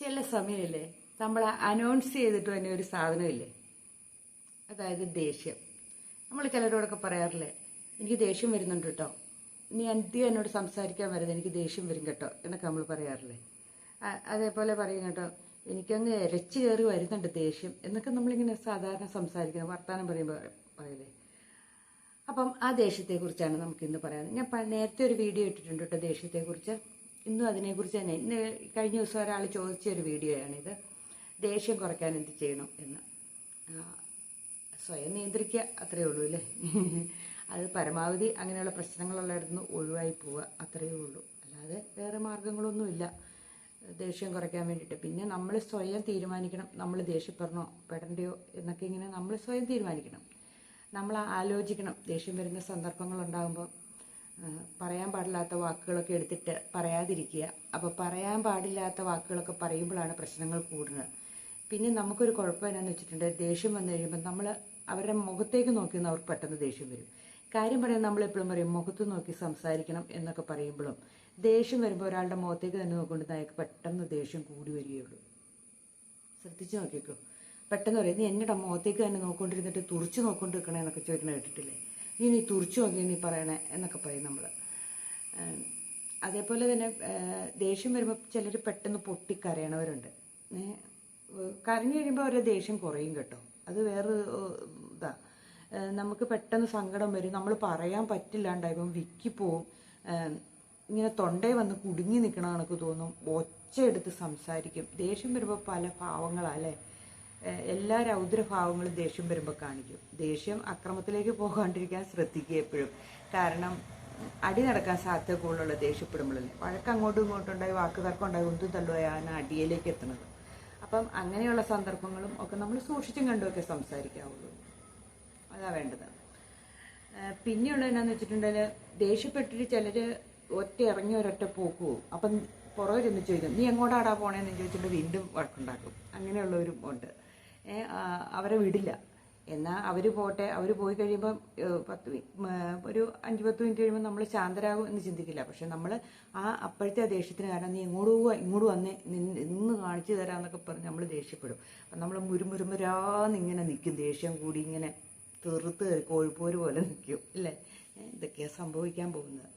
ചില സമയമില്ലേ നമ്മൾ അനൗൺസ് ചെയ്തിട്ട് തന്നെ ഒരു സാധനമില്ലേ? അതായത് ദേഷ്യം. നമ്മൾ ചിലരോടൊക്കെ പറയാറില്ലേ എനിക്ക് ദേഷ്യം വരുന്നുണ്ട് കേട്ടോ. നീ അന്ത്യം എന്നോട് സംസാരിക്കാൻ വരുന്നത് എനിക്ക് ദേഷ്യം വരും കേട്ടോ എന്നൊക്കെ നമ്മൾ പറയാറില്ലേ. അതേപോലെ പറയും കേട്ടോ എനിക്കങ്ങ് ഇരച്ചു കയറി വരുന്നുണ്ട് ദേഷ്യം എന്നൊക്കെ നമ്മളിങ്ങനെ സാധാരണ സംസാരിക്കുന്നത് വർത്തമാനം പറയുമ്പോൾ പറയില്ലേ. അപ്പം ആ ദേഷ്യത്തെക്കുറിച്ചാണ് നമുക്ക് ഇന്ന് പറയാനുള്ളത്. ഞാൻ നേരത്തെ ഒരു വീഡിയോ ഇട്ടിട്ടുണ്ട് കേട്ടോ ദേഷ്യത്തെക്കുറിച്ച്. ഇന്നും അതിനെക്കുറിച്ച് തന്നെ. ഇന്ന് കഴിഞ്ഞ ദിവസം ഒരാൾ ചോദിച്ച ഒരു വീഡിയോയാണിത്. ദേഷ്യം കുറയ്ക്കാൻ എന്ത് ചെയ്യണം എന്ന്. സ്വയം നിയന്ത്രിക്കുക അത്രയേ ഉള്ളൂ അല്ലേ? അത് പരമാവധി അങ്ങനെയുള്ള പ്രശ്നങ്ങളുള്ളിടത്തുനിന്ന് ഒഴിവായി പോവുക അത്രയേ ഉള്ളൂ. അല്ലാതെ വേറെ മാർഗങ്ങളൊന്നുമില്ല. ദേഷ്യം കുറയ്ക്കാൻ വേണ്ടിയിട്ട്. പിന്നെ നമ്മൾ സ്വയം തീരുമാനിക്കണം. നമ്മൾ ദേഷ്യപ്പെടണോ പെടണ്ടയോ എന്നൊക്കെ ഇങ്ങനെ നമ്മൾ സ്വയം തീരുമാനിക്കണം. നമ്മൾ ആലോചിക്കണം. ദേഷ്യം വരുന്ന സന്ദർഭങ്ങൾ ഉണ്ടാകുമ്പോൾ പറയാൻ പാടില്ലാത്ത വാക്കുകളൊക്കെ എടുത്തിട്ട് പറയാതിരിക്കുക. അപ്പോൾ പറയാൻ പാടില്ലാത്ത വാക്കുകളൊക്കെ പറയുമ്പോഴാണ് പ്രശ്നങ്ങൾ കൂടുന്നത്. പിന്നെ നമുക്കൊരു കുഴപ്പം എന്നാന്ന് വെച്ചിട്ടുണ്ട് ദേഷ്യം വന്നു കഴിയുമ്പോൾ നമ്മൾ അവരുടെ മുഖത്തേക്ക് നോക്കി അവർക്ക് പെട്ടെന്ന് ദേഷ്യം വരും. കാര്യം പറയാൻ നമ്മൾ എപ്പോഴും പറയും മുഖത്ത് നോക്കി സംസാരിക്കണം എന്നൊക്കെ പറയുമ്പോഴും ദേഷ്യം വരുമ്പോൾ ഒരാളുടെ മുഖത്തേക്ക് തന്നെ നോക്കിക്കൊണ്ട് അയാൾക്ക് പെട്ടെന്ന് ദേഷ്യം കൂടി വരികയുള്ളൂ. ശ്രദ്ധിച്ചു നോക്കിക്കോ. പെട്ടെന്ന് പറയും നീ എന്നിട്ട് മുഖത്തേക്ക് തന്നെ നോക്കൊണ്ടിരുന്നിട്ട് തുറച്ചു നോക്കൊണ്ട് നിൽക്കണേ എന്നൊക്കെ ചോദിക്കണ കേട്ടിട്ടില്ലേ? നീ നീ തുറിച്ചു നോക്കി നീ പറയണേ എന്നൊക്കെ പറയും നമ്മൾ അതേപോലെ തന്നെ ദേഷ്യം വരുമ്പോൾ ചിലർ പെട്ടെന്ന് പൊട്ടിക്കരയണവരുണ്ട്. കരഞ്ഞു കഴിയുമ്പോൾ അവരുടെ ദേഷ്യം കുറയും കേട്ടോ. അത് വേറെ ഇതാ. നമുക്ക് പെട്ടെന്ന് സങ്കടം വരും. നമ്മൾ പറയാൻ പറ്റില്ലാണ്ടായപ്പം വിക്കിപ്പോവും ഇങ്ങനെ തൊണ്ടയിൽ വന്ന് കുടുങ്ങി നിൽക്കണ കണക്ക് തോന്നും. ഒച്ചയെടുത്ത് സംസാരിക്കും. ദേഷ്യം വരുമ്പോൾ പല ഭാവങ്ങളാ അല്ലേ? എല്ലാ രൗദ്രഭാവങ്ങളും ദേഷ്യം വരുമ്പോൾ കാണിക്കും. ദേഷ്യം അക്രമത്തിലേക്ക് പോകാണ്ടിരിക്കാൻ ശ്രദ്ധിക്കുക എപ്പോഴും. കാരണം അടി നടക്കാൻ സാധ്യത കൂടുതലുള്ള ദേഷ്യപ്പെടുമ്പോഴല്ലേ. വഴക്ക് അങ്ങോട്ടും ഇങ്ങോട്ടും ഉണ്ടായി വാക്ക് തർക്കം ഉണ്ടായി ഒന്നും തള്ളുകയാണ് അടിയിലേക്ക് എത്തുന്നത്. അപ്പം അങ്ങനെയുള്ള സന്ദർഭങ്ങളും ഒക്കെ നമ്മൾ സൂക്ഷിച്ചും കണ്ടുമൊക്കെ സംസാരിക്കാവുള്ളൂ. അതാ വേണ്ടത്. പിന്നെയുള്ള എന്നാന്ന് വെച്ചിട്ടുണ്ടെങ്കിൽ ദേഷ്യപ്പെട്ടിട്ട് ചിലര് ഒറ്റ ഇറങ്ങി ഒരൊറ്റ പോക്ക് പോകും അപ്പം പുറകെ ചെന്ന് ചോദിക്കും നീ എങ്ങോട്ടാടാ പോണേന്ന്? ചോദിച്ചിട്ട് വീണ്ടും വഴക്കുണ്ടാക്കും. അങ്ങനെയുള്ളവരും ഉണ്ട്. അവരെ വിടില്ല. എന്നാൽ അവർ പോട്ടെ അവർ പോയി കഴിയുമ്പം പത്ത് ഒരു അഞ്ച് പത്ത് മിനിറ്റ് കഴിയുമ്പോൾ നമ്മൾ ശാന്തരാകും എന്ന് ചിന്തിക്കില്ല. പക്ഷെ നമ്മൾ ആ അപ്പോഴത്തെ ദേഷ്യത്തിന് കാരണം നീ ഇങ്ങോട്ട് പോവുക ഇങ്ങോട്ട് വന്നേ നിന്ന് കാണിച്ചു തരാമെന്നൊക്കെ പറഞ്ഞ് നമ്മൾ ദേഷ്യപ്പെടും. അപ്പം നമ്മൾ മുരുമുരുമുരാന്ന് ഇങ്ങനെ നിൽക്കും ദേഷ്യം കൂടി ഇങ്ങനെ തീർത്ത് കോഴിപ്പോര് പോലെ നിൽക്കും അല്ലേ? ഇതൊക്കെയാണ് സംഭവിക്കാൻ പോകുന്നത്.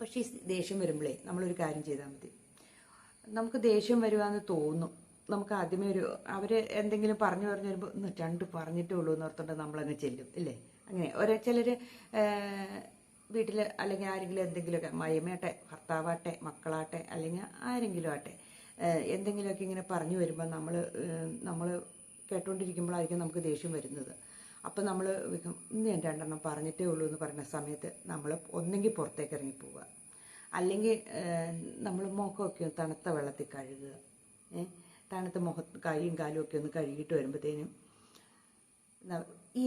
പക്ഷേ ഈ ദേഷ്യം വരുമ്പോഴേ നമ്മളൊരു കാര്യം ചെയ്താൽ മതി. നമുക്ക് ദേഷ്യം വരുവാന്ന് തോന്നും. നമുക്ക് ആദ്യമേ ഒരു അവർ എന്തെങ്കിലും പറഞ്ഞു പറഞ്ഞു വരുമ്പോൾ ഒന്ന് രണ്ട് പറഞ്ഞിട്ടേ ഉള്ളൂ എന്ന് ഓർത്തുകൊണ്ട് നമ്മളങ്ങ് ചെല്ലും ഇല്ലേ? അങ്ങനെ ഓരോ ചിലർ വീട്ടിൽ അല്ലെങ്കിൽ ആരെങ്കിലും എന്തെങ്കിലുമൊക്കെ മയമയാട്ടെ ഭർത്താവാട്ടെ മക്കളാട്ടെ അല്ലെങ്കിൽ ആരെങ്കിലും ആട്ടെ ഏഹ് എന്തെങ്കിലുമൊക്കെ ഇങ്ങനെ പറഞ്ഞു വരുമ്പോൾ നമ്മൾ നമ്മൾ കേട്ടോണ്ടിരിക്കുമ്പോഴായിരിക്കും നമുക്ക് ദേഷ്യം വരുന്നത്. അപ്പം നമ്മൾ ഇന്ന് ഞാൻ രണ്ടെണ്ണം പറഞ്ഞിട്ടേ ഉള്ളൂ എന്ന് പറയുന്ന സമയത്ത് നമ്മൾ ഒന്നെങ്കിൽ പുറത്തേക്ക് ഇറങ്ങി പോവുക. അല്ലെങ്കിൽ നമ്മൾ മുഖമൊക്കെ തണുത്ത വെള്ളത്തിൽ കഴുകുക ഏ? തണുത്ത മുഖത്ത് കൈയും കാലും ഒക്കെ ഒന്ന് കഴുകിയിട്ട് വരുമ്പോഴത്തേനും ഈ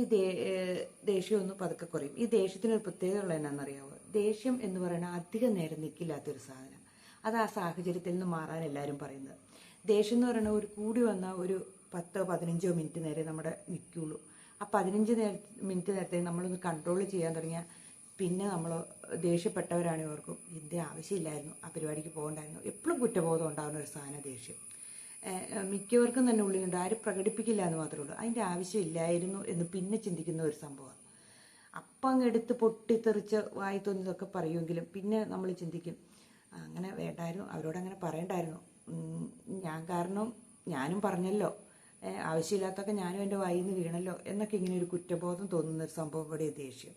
ദേഷ്യം ഒന്ന് പതുക്കെ കുറയും. ഈ ദേഷ്യത്തിനൊരു പ്രത്യേകത ഉള്ള എന്നാണെന്നറിയാമോ ദേഷ്യം എന്ന് പറയുന്നത് അധികം നേരം നിൽക്കില്ലാത്തൊരു സാധനം. അത് ആ സാഹചര്യത്തിൽ നിന്ന് മാറാൻ എല്ലാവരും പറയുന്നത്. ദേഷ്യം എന്ന് പറയുന്നത് ഒരു കൂടി വന്ന ഒരു പത്തോ പതിനഞ്ചോ മിനിറ്റ് നേരെ നമ്മുടെ നിൽക്കുള്ളൂ. ആ പതിനഞ്ച് നേര മിനിറ്റ് നേരത്തെ നമ്മളൊന്ന് കൺട്രോൾ ചെയ്യാൻ തുടങ്ങിയാൽ പിന്നെ നമ്മൾ ദേഷ്യപ്പെട്ടവരാണെങ്കിൽ ഓർക്കും ഇതിന്റെ ആവശ്യമില്ലായിരുന്നു. ആ പരിപാടിക്ക് പോകണ്ടായിരുന്നു. എപ്പോഴും കുറ്റബോധം ഉണ്ടാകുന്ന ഒരു സാധനം ദേഷ്യം. മിക്കവർക്കും തന്നെ ഉള്ളിലുണ്ട്. ആരും പ്രകടിപ്പിക്കില്ല എന്ന് മാത്രമേ ഉള്ളൂ. അതിന്റെ ആവശ്യമില്ലായിരുന്നു എന്ന് പിന്നെ ചിന്തിക്കുന്ന ഒരു സംഭവമാണ്. അപ്പം അങ്ങെടുത്ത് പൊട്ടിത്തെറിച്ച് വായി തോന്നിയതൊക്കെ പറയുമെങ്കിലും പിന്നെ നമ്മൾ ചിന്തിക്കും അങ്ങനെ വേണ്ടായിരുന്നു. അവരോട് അങ്ങനെ പറയണ്ടായിരുന്നു. ഞാൻ കാരണം ഞാനും പറഞ്ഞല്ലോ. ആവശ്യമില്ലാത്തൊക്കെ ഞാനും എന്റെ വായിൽ നിന്ന് വീണല്ലോ. എന്നൊക്കെ ഇങ്ങനെ ഒരു കുറ്റബോധം തോന്നുന്ന ഒരു സംഭവം ഇവിടെ ദേഷ്യം.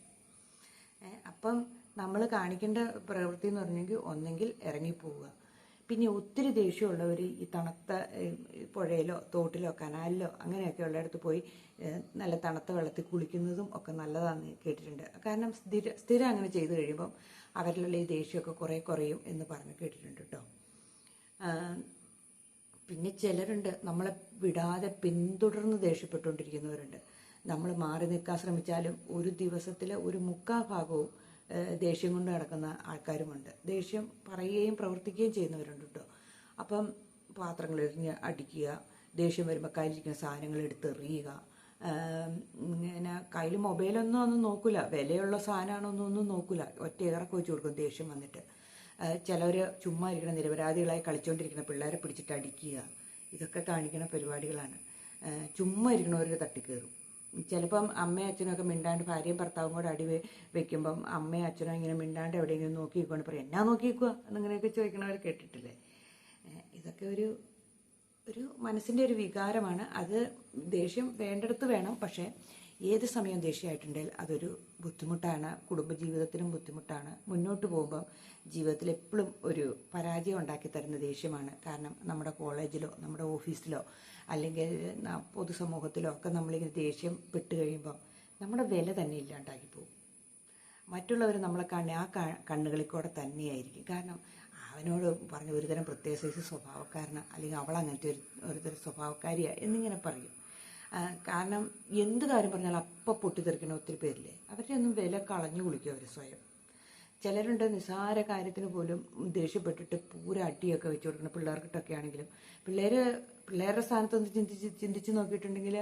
അപ്പം നമ്മൾ കാണിക്കേണ്ട പ്രവൃത്തി എന്ന് പറഞ്ഞെങ്കിൽ ഒന്നെങ്കിൽ ഇറങ്ങിപ്പോവുക. പിന്നെ ഒത്തിരി ദേഷ്യമുള്ളവർ ഈ തണുത്ത പുഴയിലോ തോട്ടിലോ കനാലിലോ അങ്ങനെയൊക്കെ ഉള്ളിടത്ത് പോയി നല്ല തണുത്ത വെള്ളത്തിൽ കുളിക്കുന്നതും ഒക്കെ നല്ലതാണെന്ന് കേട്ടിട്ടുണ്ട്. കാരണം സ്ഥിര സ്ഥിരം അങ്ങനെ ചെയ്തു കഴിയുമ്പം അവരിലുള്ള ഈ ദേഷ്യമൊക്കെ കുറേ കുറയും എന്ന് പറഞ്ഞ് കേട്ടിട്ടുണ്ട് കേട്ടോ. പിന്നെ ചിലരുണ്ട് നമ്മളെ വിടാതെ പിന്തുടർന്ന് ദേഷ്യപ്പെട്ടുകൊണ്ടിരിക്കുന്നവരുണ്ട്. നമ്മൾ മാറി നിൽക്കാൻ ശ്രമിച്ചാലും ഒരു ദിവസത്തിലെ ഒരു മുക്കാ ഭാഗവും ദേഷ്യം കൊണ്ട് നടക്കുന്ന ആൾക്കാരുമുണ്ട്. ദേഷ്യം പറയുകയും പ്രവർത്തിക്കുകയും ചെയ്യുന്നവരുണ്ട് കേട്ടോ അപ്പം പാത്രങ്ങൾ എറിഞ്ഞ് അടിക്കുക ദേഷ്യം വരുമ്പോൾ കയ്യിലിരിക്കുന്ന സാധനങ്ങൾ എടുത്തെറിയുക ഇങ്ങനെ കയ്യിൽ മൊബൈലൊന്നും ഒന്നും നോക്കില്ല വിലയുള്ള സാധനമാണോന്നും ഒന്നും നോക്കില്ല ഒറ്റ ഇറക്കി വെച്ച് കൊടുക്കും ദേഷ്യം വന്നിട്ട്. ചിലവർ ചുമ്മാ ഇരിക്കുന്ന നിരപരാധികളായി കളിച്ചുകൊണ്ടിരിക്കുന്ന പിള്ളേരെ പിടിച്ചിട്ട് അടിക്കുക. ഇതൊക്കെ കാണിക്കുന്ന പരിപാടികളാണ്. ചുമ്മാ ഇരിക്കണവർ തട്ടിക്കയറും ചിലപ്പം അമ്മയും അച്ഛനും ഒക്കെ മിണ്ടാണ്ട് ഭാര്യയും ഭർത്താവും കൂടെ അടി വെക്കുമ്പം അമ്മയും അച്ഛനും ഇങ്ങനെ മിണ്ടാണ്ട് എവിടെയെങ്കിലും നോക്കി നിൽക്കുകൊണ്ട് പറയും എന്നാ നോക്കി നിൽക്കുക എന്നിങ്ങനെയൊക്കെ ചോദിക്കണവർ കേട്ടിട്ടില്ലേ? ഇതൊക്കെ ഒരു ഒരു മനസ്സിന്റെ ഒരു വികാരമാണ്. അത് ദേഷ്യം വേണ്ടടുത്ത് വേണം. പക്ഷേ ഏത് സമയം ദേഷ്യമായിട്ടുണ്ടെങ്കിൽ അതൊരു ബുദ്ധിമുട്ടാണ്. കുടുംബജീവിതത്തിനും ബുദ്ധിമുട്ടാണ്. മുന്നോട്ട് പോകുമ്പോൾ ജീവിതത്തിൽ എപ്പോഴും ഒരു പരാജയം ഉണ്ടാക്കി തരുന്ന ദേഷ്യമാണ്. കാരണം നമ്മുടെ കോളേജിലോ നമ്മുടെ ഓഫീസിലോ അല്ലെങ്കിൽ പൊതുസമൂഹത്തിലോ ഒക്കെ നമ്മളിങ്ങനെ ദേഷ്യം പെട്ട് കഴിയുമ്പോൾ നമ്മുടെ വില തന്നെ ഇല്ലാണ്ടാക്കി പോകും. മറ്റുള്ളവർ നമ്മളെ കണ്ണ് ആ കണ്ണുകളിൽ കൂടെ തന്നെയായിരിക്കും. കാരണം അവനോട് പറഞ്ഞ ഒരുതരം പ്രത്യേക സൈസ് സ്വഭാവക്കാരന് അല്ലെങ്കിൽ അവൾ അങ്ങനത്തെ ഒരു ഒരുതരം സ്വഭാവക്കാരിയാണ് എന്നിങ്ങനെ പറയും. കാരണം എന്ത് കാര്യം പറഞ്ഞാലും അപ്പം പൊട്ടിത്തെറിക്കുന്ന ഒത്തിരി പേരില്ലേ? അവരുടെ ഒന്നും വില കളഞ്ഞു കുളിക്കും അവർ സ്വയം. ചിലരുണ്ട് നിസ്സാര കാര്യത്തിന് പോലും ദേഷ്യപ്പെട്ടിട്ട് പൂര അടിയൊക്കെ വെച്ച് കൊടുക്കണം. പിള്ളേർക്കിട്ടൊക്കെ ആണെങ്കിലും പിള്ളേർ പിള്ളേരുടെ സ്ഥാനത്തൊന്ന് ചിന്തിച്ച് ചിന്തിച്ച് നോക്കിയിട്ടുണ്ടെങ്കിൽ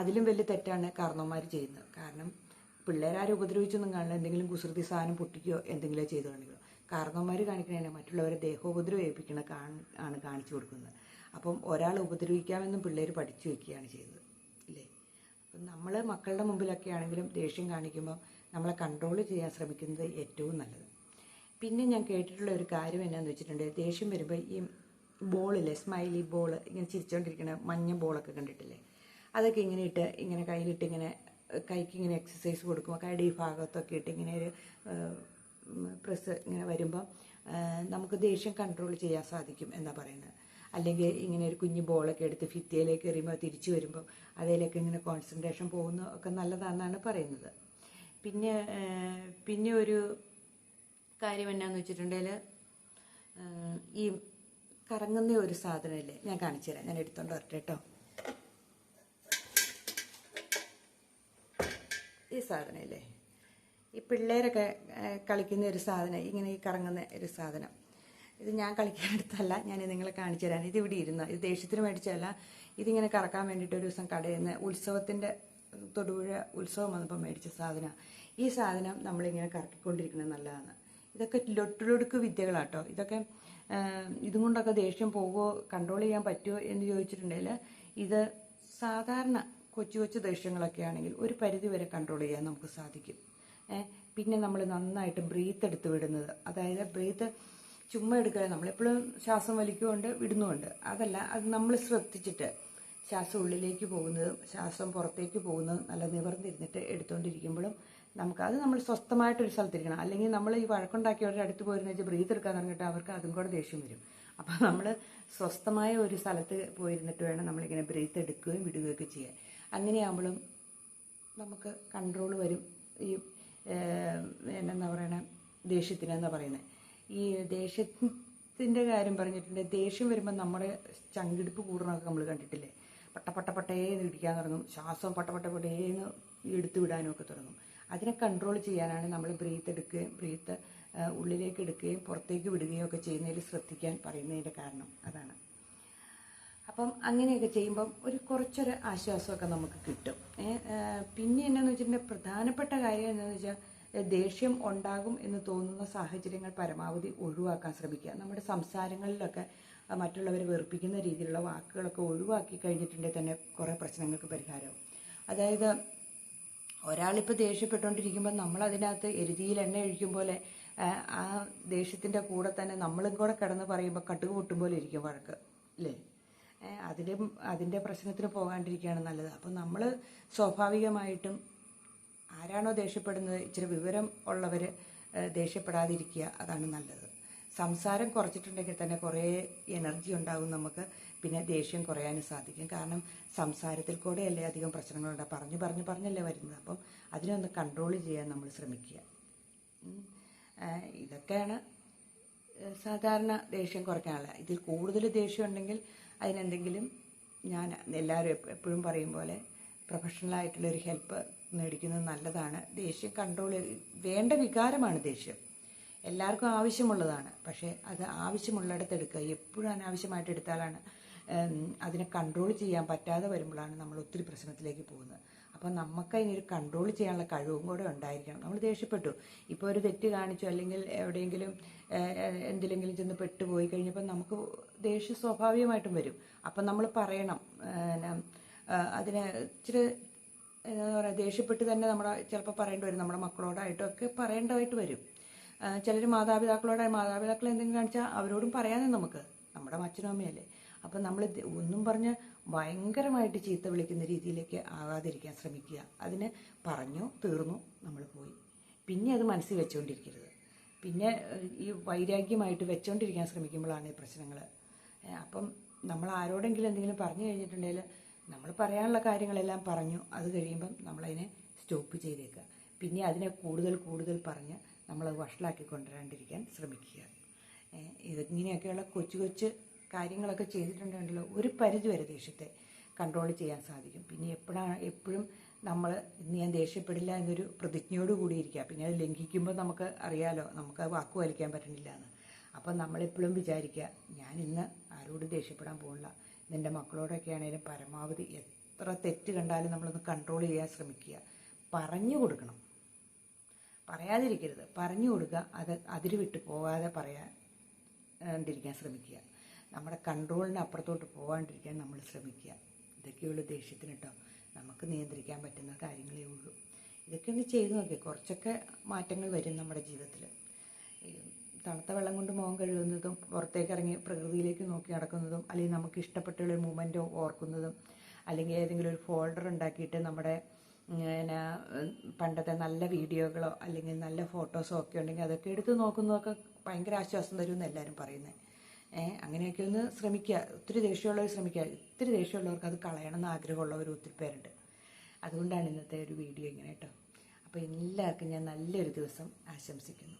അതിലും വലിയ തെറ്റാണ് കാരണവന്മാർ ചെയ്യുന്നത്. കാരണം പിള്ളേരാരും ഉപദ്രവിച്ചൊന്നും കാണില്ല. എന്തെങ്കിലും കുസൃതി സാധനം പൊട്ടിക്കുകയോ എന്തെങ്കിലും ചെയ്തു കാണിക്കുകയോ കാരണവന്മാർ കാണിക്കണേ മറ്റുള്ളവരെ ദേഹോപദ്രവം ഏൽപ്പിക്കണ ആണ് കാണിച്ചു കൊടുക്കുന്നത്. അപ്പം ഒരാൾ ഉപദ്രവിക്കാമെന്നും പിള്ളേർ പഠിച്ചു വെക്കുകയാണ് ചെയ്തത്. അല്ലേ അപ്പം നമ്മൾ മക്കളുടെ മുമ്പിലൊക്കെ ആണെങ്കിലും ദേഷ്യം കാണിക്കുമ്പോൾ നമ്മളെ കൺട്രോൾ ചെയ്യാൻ ശ്രമിക്കുന്നത് ഏറ്റവും നല്ലത്. പിന്നെ ഞാൻ കേട്ടിട്ടുള്ള ഒരു കാര്യം എന്നാന്ന് വെച്ചിട്ടുണ്ടെങ്കിൽ ദേഷ്യം വരുമ്പോൾ ഈ ബോളില്ലേ സ്മൈലി ബോൾ ഇങ്ങനെ ചിരിച്ചുകൊണ്ടിരിക്കുന്ന മഞ്ഞ ബോളൊക്കെ കണ്ടിട്ടില്ലേ? അതൊക്കെ ഇങ്ങനെ ഇട്ട് ഇങ്ങനെ കയ്യിലിട്ട് ഇങ്ങനെ കൈക്ക് ഇങ്ങനെ എക്സസൈസ് കൊടുക്കുമ്പോൾ കൈയുടെ ഈ ഭാഗത്തൊക്കെ ഇട്ട് ഇങ്ങനെ ഒരു പ്രസ് ഇങ്ങനെ വരുമ്പോൾ നമുക്ക് ദേഷ്യം കൺട്രോൾ ചെയ്യാൻ സാധിക്കും എന്നാണ് പറയുന്നത്. അല്ലെങ്കിൽ ഇങ്ങനെ ഒരു കുഞ്ഞു ബോളൊക്കെ എടുത്ത് ഫിത്തിയിലേക്ക് എറിയുമ്പോൾ തിരിച്ചു വരുമ്പോൾ അതിലേക്ക് ഇങ്ങനെ കോൺസെൻട്രേഷൻ പോകുന്ന ഒക്കെ നല്ലതാണെന്നാണ് പറയുന്നത്. പിന്നെ പിന്നെ ഒരു കാര്യം എന്നാന്ന് വെച്ചിട്ടുണ്ടെങ്കിൽ ഈ കറങ്ങുന്ന ഒരു സാധനമില്ലേ ഞാൻ കാണിച്ചു തരാം. ഞാൻ എടുത്തോണ്ട് വരട്ടെ കേട്ടോ ഈ സാധനമില്ലേ ഈ പിള്ളേരൊക്കെ കളിക്കുന്ന ഒരു സാധനം ഇങ്ങനെ ഈ കറങ്ങുന്ന ഒരു സാധനം. ഇത് ഞാൻ കളിക്കാനെടുത്തല്ല ഞാൻ നിങ്ങളെ കാണിച്ചു തരാൻ ഇത് ഇവിടെ ഇരുന്ന ഇത് ദേഷ്യത്തിന് മേടിച്ചല്ല ഇതിങ്ങനെ കറക്കാൻ വേണ്ടിയിട്ട് ഒരു ദിവസം കടയിൽ നിന്ന് ഉത്സവത്തിന്റെ തൊടുപുഴ ഉത്സവം വന്നപ്പോൾ മേടിച്ച സാധനം. ഈ സാധനം നമ്മളിങ്ങനെ കറക്കിക്കൊണ്ടിരിക്കുന്നത് നല്ലതാണ്. ഇതൊക്കെ ലൊട്ടിലൊടുക്ക് വിദ്യകളാട്ടോ. ഇതൊക്കെ ഇതും കൊണ്ടൊക്കെ ദേഷ്യം പോകുമോ കൺട്രോൾ ചെയ്യാൻ പറ്റുമോ എന്ന് ചോദിച്ചിട്ടുണ്ടെങ്കിൽ ഇത് സാധാരണ കൊച്ചു കൊച്ചു ദേഷ്യങ്ങളൊക്കെ ആണെങ്കിൽ ഒരു പരിധി വരെ കൺട്രോൾ ചെയ്യാൻ നമുക്ക് സാധിക്കും. പിന്നെ നമ്മൾ നന്നായിട്ട് ബ്രീത്ത് എടുത്ത് വിടുന്നത്. അതായത് ബ്രീത്ത് ചുമ്മാ എടുക്കുക നമ്മളെപ്പോഴും ശ്വാസം വലിക്കുമുണ്ട് വിടുന്നുമുണ്ട് അതല്ല അത് നമ്മൾ ശ്രദ്ധിച്ചിട്ട് ശ്വാസം ഉള്ളിലേക്ക് പോകുന്നതും ശ്വാസം പുറത്തേക്ക് പോകുന്നതും നല്ല നിവർന്നിരുന്നിട്ട് എടുത്തുകൊണ്ടിരിക്കുമ്പോഴും നമുക്ക് നമ്മൾ സ്വസ്ഥമായിട്ടൊരു സ്ഥലത്തിരിക്കണം അല്ലെങ്കിൽ നമ്മൾ ഈ വഴക്കുണ്ടാക്കിയവരുടെ അടുത്ത് പോയിരുന്ന വെച്ചാൽ ബ്രീത്ത് എടുക്കാൻ തുടങ്ങിയിട്ട് അവർക്ക് അതും കൂടെ ദേഷ്യം വരും. അപ്പോൾ നമ്മൾ സ്വസ്ഥമായ ഒരു സ്ഥലത്ത് പോയിരുന്നിട്ട് വേണം നമ്മളിങ്ങനെ ബ്രീത്ത് എടുക്കുകയും വിടുകയൊക്കെ ചെയ്യാൻ. അങ്ങനെയാകുമ്പോഴും നമുക്ക് കൺട്രോൾ വരും. ഈ ഏഹ്, എന്നാ പറയണ? ദേഷ്യത്തിനെന്നാ പറയുന്നത്? ഈ ദേഷ്യത്തിന്റെ കാര്യം പറഞ്ഞിട്ടുണ്ട്. ദേഷ്യം വരുമ്പോൾ നമ്മുടെ ചങ്കിടിപ്പ് കൂടണമൊക്കെ നമ്മൾ കണ്ടിട്ടില്ലേ? പട്ട പട്ട പട്ടേന്ന് ഇടിക്കാൻ തുടങ്ങും. ശ്വാസം പട്ട പട്ട പട്ടേന്ന് എടുത്തു വിടാനും ഒക്കെ തുടങ്ങും. അതിനെ കൺട്രോൾ ചെയ്യാനാണ് നമ്മൾ ബ്രീത്ത് എടുക്കുകയും ബ്രീത്ത് ഉള്ളിലേക്ക് എടുക്കുകയും പുറത്തേക്ക് വിടുകയും ഒക്കെ ചെയ്യുന്നതിൽ ശ്രദ്ധിക്കാൻ പറയുന്നതിന്റെ കാരണം അതാണ്. അപ്പം അങ്ങനെയൊക്കെ ചെയ്യുമ്പം ഒരു കുറച്ചൊരു ആശ്വാസമൊക്കെ നമുക്ക് കിട്ടും. പിന്നെ എന്നാന്ന് വെച്ചിട്ടുണ്ടെങ്കിൽ പ്രധാനപ്പെട്ട കാര്യം എന്താണെന്ന് വെച്ചാൽ ദേഷ്യം ഉണ്ടാകും എന്ന് തോന്നുന്ന സാഹചര്യങ്ങൾ പരമാവധി ഒഴിവാക്കാൻ ശ്രമിക്കുക. നമ്മുടെ സംസാരങ്ങളിലൊക്കെ മറ്റുള്ളവരെ വെറുപ്പിക്കുന്ന രീതിയിലുള്ള വാക്കുകളൊക്കെ ഒഴിവാക്കി കഴിഞ്ഞിട്ടുണ്ടെങ്കിൽ തന്നെ കുറേ പ്രശ്നങ്ങൾക്ക് പരിഹാരമാവും അതായത് ഒരാളിപ്പോൾ ദേഷ്യപ്പെട്ടുകൊണ്ടിരിക്കുമ്പോൾ നമ്മൾ അതിനകത്ത് എരുതിയിൽ എണ്ണ ഒഴിക്കും പോലെ ആ, ദേഷ്യത്തിന്റെ കൂടെ തന്നെ നമ്മളും കൂടെ കിടന്ന് പറയുമ്പോൾ കട്ടുക പൊട്ടും പോലെ ഇരിക്കും വഴക്ക് അല്ലേ അതിലും അതിന്റെ പ്രശ്നത്തിന് പോകാണ്ടിരിക്കുകയാണ് നല്ലത്. അപ്പം നമ്മൾ സ്വാഭാവികമായിട്ടും ആരാണോ ദേഷ്യപ്പെടുന്നത് ഇച്ചിരി വിവരം ഉള്ളവർ ദേഷ്യപ്പെടാതിരിക്കുക അതാണ് നല്ലത്. സംസാരം കുറച്ചിട്ടുണ്ടെങ്കിൽ തന്നെ കുറേ എനർജി ഉണ്ടാകും നമുക്ക്. പിന്നെ ദേഷ്യം കുറയാനും സാധിക്കും. കാരണം സംസാരത്തിൽ കൂടെയല്ലേ അധികം പ്രശ്നങ്ങളുണ്ട്. പറഞ്ഞു പറഞ്ഞു പറഞ്ഞല്ലേ വരുന്നത്. അപ്പം അതിനൊന്ന് കൺട്രോൾ ചെയ്യാൻ നമ്മൾ ശ്രമിക്കുക. ഇതൊക്കെയാണ് സാധാരണ ദേഷ്യം കുറയ്ക്കാനുള്ള ഇതിൽ കൂടുതൽ ദേഷ്യം ഉണ്ടെങ്കിൽ അതിനെന്തെങ്കിലും ഞാൻ എല്ലാവരും എപ്പോഴും പറയും പോലെ പ്രൊഫഷണലായിട്ടുള്ളൊരു ഹെൽപ്പ് മേടിക്കുന്നത് നല്ലതാണ്. ദേഷ്യം കൺട്രോൾ വേണ്ട വികാരമാണ് ദേഷ്യം. എല്ലാവർക്കും ആവശ്യമുള്ളതാണ്. പക്ഷേ അത് ആവശ്യമുള്ളിടത്ത് എടുക്കുക. എപ്പോഴും അനാവശ്യമായിട്ട് എടുത്താലാണ് അതിനെ കൺട്രോൾ ചെയ്യാൻ പറ്റാതെ വരുമ്പോഴാണ് നമ്മൾ ഒത്തിരി പ്രശ്നത്തിലേക്ക് പോകുന്നത്. അപ്പോൾ അപ്പം നമുക്ക് അതിനൊരു കൺട്രോൾ ചെയ്യാനുള്ള കഴിവും കൂടെ ഉണ്ടായിരിക്കണം. നമ്മൾ ദേഷ്യപ്പെട്ടു. ഇപ്പോൾ ഒരു തെറ്റ് കാണിച്ചു അല്ലെങ്കിൽ എവിടെയെങ്കിലും എന്തിലെങ്കിലും ചെന്ന് പെട്ടുപോയി കഴിഞ്ഞപ്പോൾ നമുക്ക് ദേഷ്യം സ്വാഭാവികമായിട്ടും വരും. അപ്പം നമ്മൾ പറയണം അതിന് ഇച്ചിരി എന്താ പറയുക ദേഷ്യപ്പെട്ട് തന്നെ നമ്മൾ ചിലപ്പോൾ പറയേണ്ടി വരും. നമ്മുടെ മക്കളോടായിട്ടൊക്കെ പറയേണ്ടതായിട്ട് വരും. ചിലർ മാതാപിതാക്കളോട് മാതാപിതാക്കൾ എന്തെങ്കിലും കാണിച്ചാൽ അവരോടും പറയാനേ നമുക്ക്. നമ്മുടെ അച്ഛനും അമ്മയല്ലേ. അപ്പം നമ്മൾ ഒന്നും പറഞ്ഞ് ഭയങ്കരമായിട്ട് ചീത്ത വിളിക്കുന്ന രീതിയിലേക്ക് ആവാതിരിക്കാൻ ശ്രമിക്കുക. അതിന് പറഞ്ഞു തീർന്നു നമ്മൾ പോയി. പിന്നെ അത് മനസ്സിൽ വെച്ചുകൊണ്ടിരിക്കരുത് പിന്നെ ഈ വൈരാഗ്യമായിട്ട് വെച്ചുകൊണ്ടിരിക്കാൻ ശ്രമിക്കുമ്പോഴാണ് ഈ പ്രശ്നങ്ങൾ അപ്പം നമ്മൾ ആരോടെങ്കിലും എന്തെങ്കിലും പറഞ്ഞു കഴിഞ്ഞിട്ടുണ്ടെങ്കിൽ നമ്മൾ പറയാനുള്ള കാര്യങ്ങളെല്ലാം പറഞ്ഞു. അത് കഴിയുമ്പം നമ്മളതിനെ സ്റ്റോപ്പ് ചെയ്തേക്കുക. പിന്നെ അതിനെ കൂടുതൽ കൂടുതൽ പറഞ്ഞ് നമ്മൾ വഷളാക്കി കൊണ്ടുവരാണ്ടിരിക്കാൻ ശ്രമിക്കുക ഇതിങ്ങനെയൊക്കെയുള്ള കൊച്ചു കൊച്ചു കാര്യങ്ങളൊക്കെ ചെയ്തിട്ടുണ്ടെങ്കിലോ ഒരു പരിധി വരെ ദേഷ്യത്തെ കൺട്രോൾ ചെയ്യാൻ സാധിക്കും. പിന്നെ എപ്പോഴാണ് എപ്പോഴും നമ്മൾ ഇന്ന് ഞാൻ ദേഷ്യപ്പെടില്ല എന്നൊരു പ്രതിജ്ഞയോട് കൂടി ഇരിക്കുക. പിന്നെ അത് ലംഘിക്കുമ്പോൾ നമുക്ക് അറിയാലോ നമുക്ക് വാക്ക് വലിക്കാൻ പറ്റുന്നില്ല എന്ന്. അപ്പം നമ്മളെപ്പോഴും വിചാരിക്കുക ഞാൻ ഇന്ന് ആരോടും ദേഷ്യപ്പെടാൻ പോകില്ല നിന്റെ മക്കളോടൊക്കെ ആണെങ്കിലും പരമാവധി എത്ര തെറ്റ് കണ്ടാലും നമ്മളൊന്ന് കൺട്രോൾ ചെയ്യാൻ ശ്രമിക്കുക. പറഞ്ഞു കൊടുക്കണം. പറയാതിരിക്കരുത്. പറഞ്ഞു കൊടുക്കുക അത് അതിര് വിട്ട് പോകാതെ പറയാണ്ടിരിക്കാൻ ശ്രമിക്കുക. നമ്മുടെ കൺട്രോളിന് അപ്പുറത്തോട്ട് പോകാണ്ടിരിക്കാൻ നമ്മൾ ശ്രമിക്കുക. ഇതൊക്കെയുള്ളൂ ദേഷ്യത്തിന് കേട്ടോ നമുക്ക് നിയന്ത്രിക്കാൻ പറ്റുന്ന കാര്യങ്ങളേ ഉള്ളൂ. ഇതൊക്കെ ഒന്ന് ചെയ്തു നോക്കി. കുറച്ചൊക്കെ മാറ്റങ്ങൾ വരും നമ്മുടെ ജീവിതത്തിൽ തണുത്ത വെള്ളം കൊണ്ട് മുഖം കഴുകുന്നതും പുറത്തേക്ക് ഇറങ്ങി പ്രകൃതിയിലേക്ക് നോക്കി നടക്കുന്നതും അല്ലെങ്കിൽ നമുക്ക് ഇഷ്ടപ്പെട്ടുള്ള ഒരു മൂമെന്റോ ഓർക്കുന്നതും അല്ലെങ്കിൽ ഏതെങ്കിലും ഒരു ഫോൾഡർ ഉണ്ടാക്കിയിട്ട് നമ്മുടെ പിന്നെ പണ്ടത്തെ നല്ല വീഡിയോകളോ അല്ലെങ്കിൽ നല്ല ഫോട്ടോസോ ഒക്കെ ഉണ്ടെങ്കിൽ അതൊക്കെ എടുത്ത് നോക്കുന്നതൊക്കെ ഭയങ്കര ആശ്വാസം തരുമെന്ന് എല്ലാവരും പറയുന്നത് ഏഹ് അങ്ങനെയൊക്കെ ഒന്ന് ശ്രമിക്കുക. ഒത്തിരി ദേഷ്യമുള്ളവർ ശ്രമിക്കുക. ഒത്തിരി ദേഷ്യമുള്ളവർക്ക് അത് കളയണമെന്ന് ആഗ്രഹമുള്ളവർ ഒത്തിരി പേരുണ്ട്. അതുകൊണ്ടാണ് ഇന്നത്തെ ഒരു വീഡിയോ ഇങ്ങനെ കേട്ടോ. അപ്പോൾ എല്ലാവർക്കും ഞാൻ നല്ലൊരു ദിവസം ആശംസിക്കുന്നു.